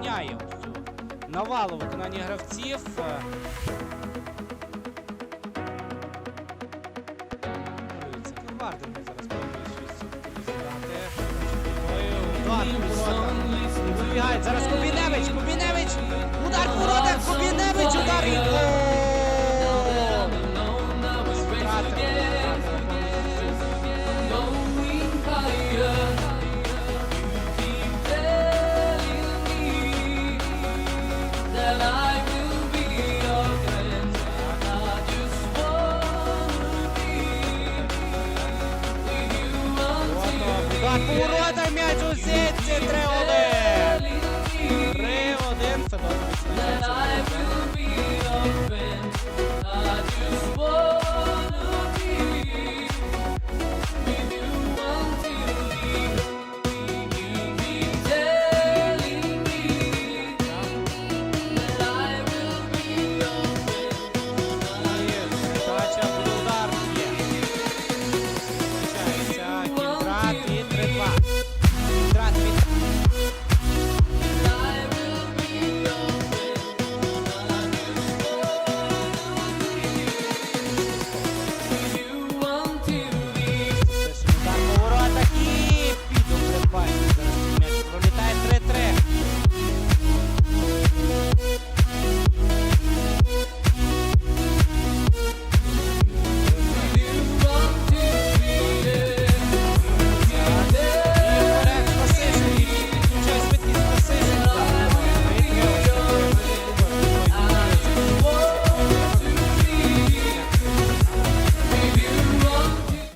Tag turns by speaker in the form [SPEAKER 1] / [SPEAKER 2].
[SPEAKER 1] доганяє навалу виконання гравців. Е. зараз буде щось Кубіневич, Кубіневич! Удар по воротах! Кубіневич! Удар! Втратив. Два поворота м'яч у сітці 3-1.